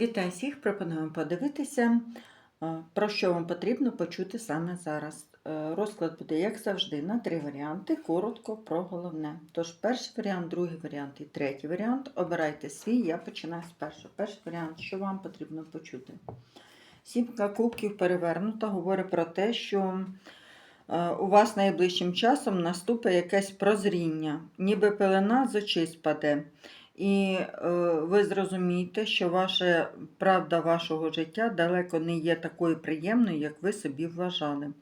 Вітаю всіх! Пропонуємо подивитися, е, про що вам потрібно почути саме зараз. Е, Розклад буде, як завжди, на три варіанти. Коротко про головне. Тож, перший варіант, другий варіант і третій варіант. Обирайте свій, я починаю з першого. Перший варіант, що вам потрібно почути. Сімка кубків перевернута, говорить про те, що е, у вас найближчим часом наступить якесь прозріння, ніби пелена з очей спаде. І е, ви зрозумієте, що ваша правда вашого життя далеко не є такою приємною, як ви собі вважали.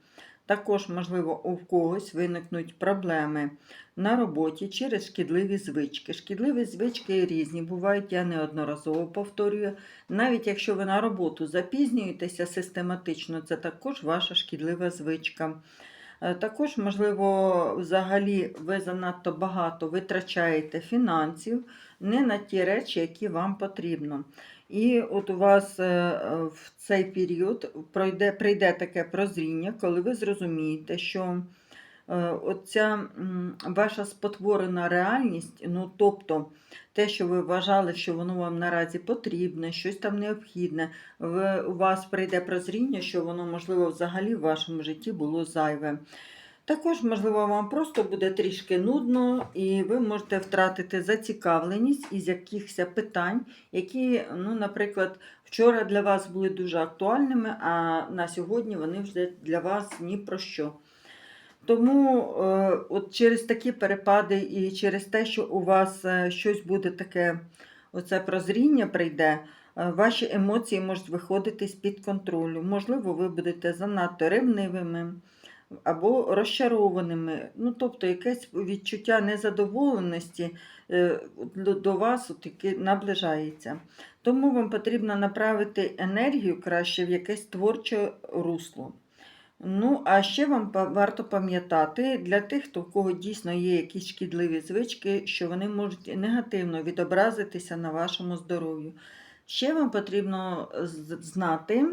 Також, можливо, у когось виникнуть проблеми на роботі через шкідливі звички. Шкідливі звички різні бувають, я неодноразово повторюю. Навіть якщо ви на роботу запізнюєтеся систематично, це також ваша шкідлива звичка. Е, Також, можливо, взагалі ви занадто багато витрачаєте фінансів не на ті речі, які вам потрібно. І от у вас е, е, в цей період пройде, прийде таке прозріння, коли ви зрозумієте, що е, оця ваша спотворена реальність, ну тобто те, що ви вважали, що воно вам наразі потрібне, щось там необхідне, ви, у вас прийде прозріння, що воно, можливо, взагалі в вашому житті було зайве. Також, можливо, вам просто буде трішки нудно, і ви можете втратити зацікавленість із якихось питань, які, ну, наприклад, вчора для вас були дуже актуальними, а на сьогодні вони вже для вас ні про що. Тому е, от через такі перепади і через те, що у вас е, щось буде таке, оце прозріння прийде, е, ваші емоції можуть виходити з-під контролю. Можливо, ви будете занадто ревнивими або розчарованими. Ну, тобто якесь відчуття незадоволеності е, до вас таки наближається. Тому вам потрібно направити енергію краще в якесь творче русло. Ну, а ще вам варто пам'ятати для тих, хто в кого дійсно є якісь шкідливі звички, що вони можуть негативно відобразитися на вашому здоров'ю. Ще вам потрібно знати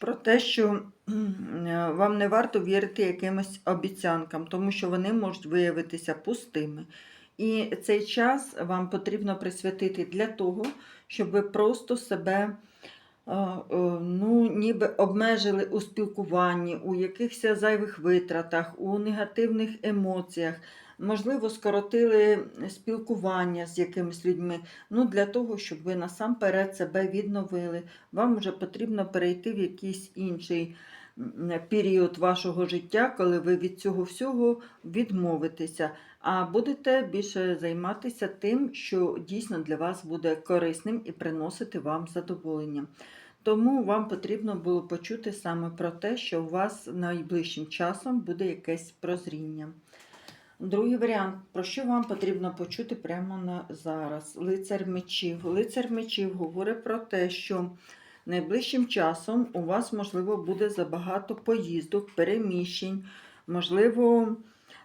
про те, що е, вам не варто вірити якимось обіцянкам, тому що вони можуть виявитися пустими. І цей час вам потрібно присвятити для того, щоб ви просто себе е, е, ну, ніби обмежили у спілкуванні, у якихось зайвих витратах, у негативних емоціях. Можливо, скоротили спілкування з якимись людьми. Ну, для того, щоб ви насамперед себе відновили. Вам вже потрібно перейти в якийсь інший період вашого життя, коли ви від цього всього відмовитеся, а будете більше займатися тим, що дійсно для вас буде корисним і приносити вам задоволення. Тому вам потрібно було почути саме про те, що у вас найближчим часом буде якесь прозріння. Другий варіант, про що вам потрібно почути прямо на зараз. Лицар мечів. Лицар мечів говорить про те, що найближчим часом у вас, можливо, буде забагато поїздок, переміщень, можливо,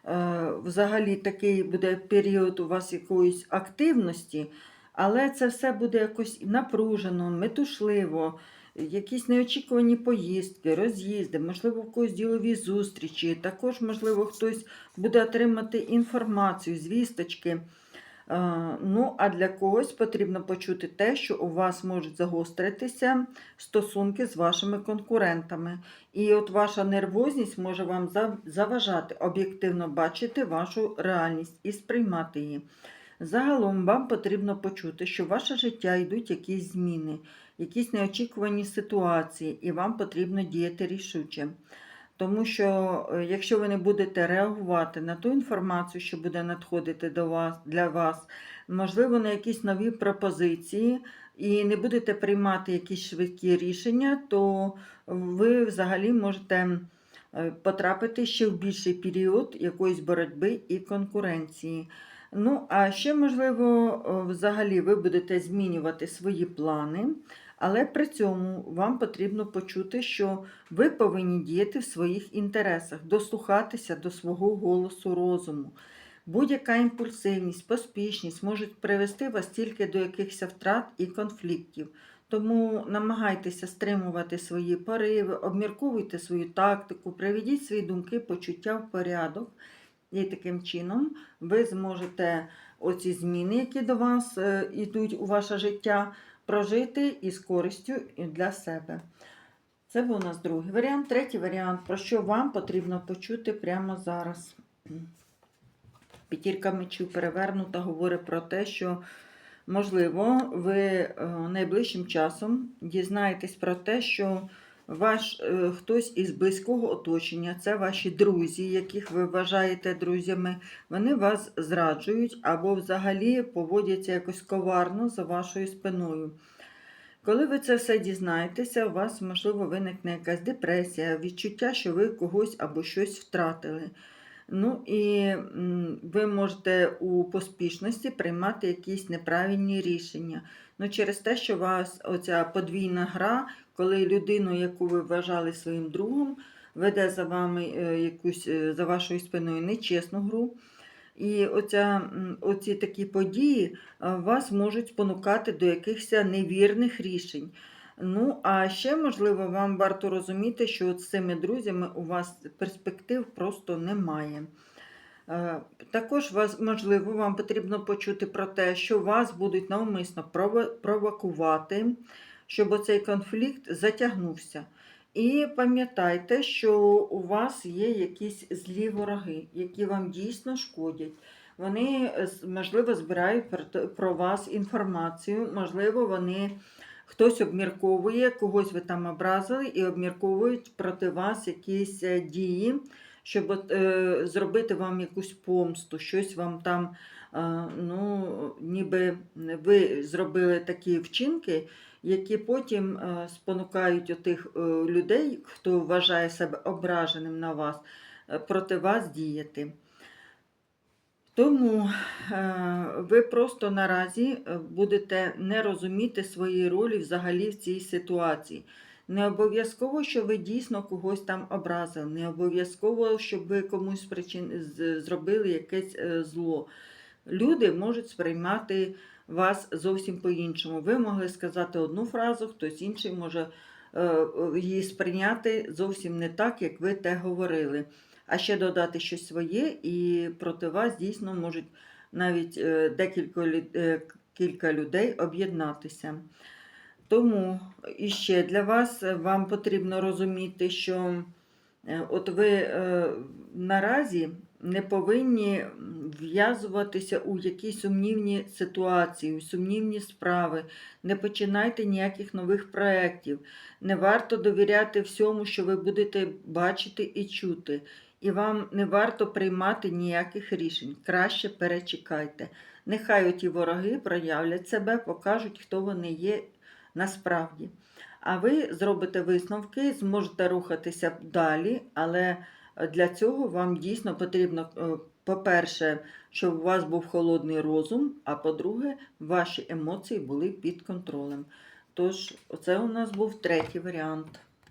е, взагалі такий буде період у вас якоїсь активності, але це все буде якось напружено, метушливо. Якісь неочікувані поїздки, роз'їзди, можливо, в когось ділові зустрічі. Також, можливо, хтось буде отримати інформацію, звісточки. Е, Ну, а для когось потрібно почути те, що у вас можуть загостритися стосунки з вашими конкурентами. І от ваша нервозність може вам заважати об'єктивно бачити вашу реальність і сприймати її. Загалом вам потрібно почути, що в ваше життя йдуть якісь зміни, якісь неочікувані ситуації, і вам потрібно діяти рішуче. Тому що е, якщо ви не будете реагувати на ту інформацію, що буде надходити до вас для вас, можливо, на якісь нові пропозиції, і не будете приймати якісь швидкі рішення, то ви взагалі можете е, потрапити ще в більший період якоїсь боротьби і конкуренції. Ну, а ще, можливо, е, взагалі ви будете змінювати свої плани, але при цьому вам потрібно почути, що ви повинні діяти в своїх інтересах, дослухатися до свого голосу розуму. Будь-яка імпульсивність, поспішність можуть привести вас тільки до якихось втрат і конфліктів. Тому намагайтеся стримувати свої пориви, обмірковуйте свою тактику, приведіть свої думки, почуття в порядок. І таким чином ви зможете оці зміни, які до вас е, йдуть у ваше життя, прожити із користю і для себе. Це був у нас другий варіант. Третій варіант, про що вам потрібно почути прямо зараз. П'ятірка мечів перевернута говорить про те, що, можливо, ви е, найближчим часом дізнаєтесь про те, що ваш е, хтось із близького оточення, це ваші друзі, яких ви вважаєте друзями, вони вас зраджують або взагалі поводяться якось коварно за вашою спиною. Коли ви це все дізнаєтеся, у вас, можливо, виникне якась депресія, відчуття, що ви когось або щось втратили. Ну і ви можете у поспішності приймати якісь неправильні рішення. Ну, через те, що у вас оця подвійна гра, коли людину, яку ви вважали своїм другом, веде за вами е, якусь е, за вашою спиною нечесну гру. І оця, оці такі події е, вас можуть спонукати до якихось невірних рішень. Ну, а ще, можливо, вам варто розуміти, що з цими друзями у вас перспектив просто немає. Е, Також можливо, вам потрібно почути про те, що вас будуть навмисно провокувати, щоб оцей конфлікт затягнувся. І пам'ятайте, що у вас є якісь злі вороги, які вам дійсно шкодять. Вони, можливо, збирають про вас інформацію, можливо, вони хтось обмірковує, когось ви там образили і обмірковують проти вас якісь е, дії, щоб е, зробити вам якусь помсту, щось вам там, е, ну, ніби ви зробили такі вчинки, які потім спонукають отих людей, хто вважає себе ображеним на вас, проти вас діяти. Тому е, ви просто наразі е, будете не розуміти свої ролі взагалі в цій ситуації. Не обов'язково, що ви дійсно когось там образили, не обов'язково, щоб ви комусь причин... зробили якесь е, зло. Люди можуть сприймати вас зовсім по-іншому. Ви могли сказати одну фразу, хтось інший може її сприйняти зовсім не так, як ви те говорили. А ще додати щось своє, і проти вас дійсно можуть навіть е, декілька е, кілька людей об'єднатися. Тому іще для вас е, вам потрібно розуміти, що от ви наразі не повинні м, вв'язуватися у якісь сумнівні ситуації, у сумнівні справи. Не починайте ніяких нових проєктів. Не варто довіряти всьому, що ви будете бачити і чути. І вам не варто приймати ніяких рішень. Краще перечекайте. Нехай оті вороги проявлять себе, покажуть, хто вони є насправді. А ви зробите висновки, зможете рухатися далі, але для цього вам дійсно потрібно, е, по-перше, щоб у вас був холодний розум, а по-друге, ваші емоції були під контролем. Тож, це у нас був третій варіант.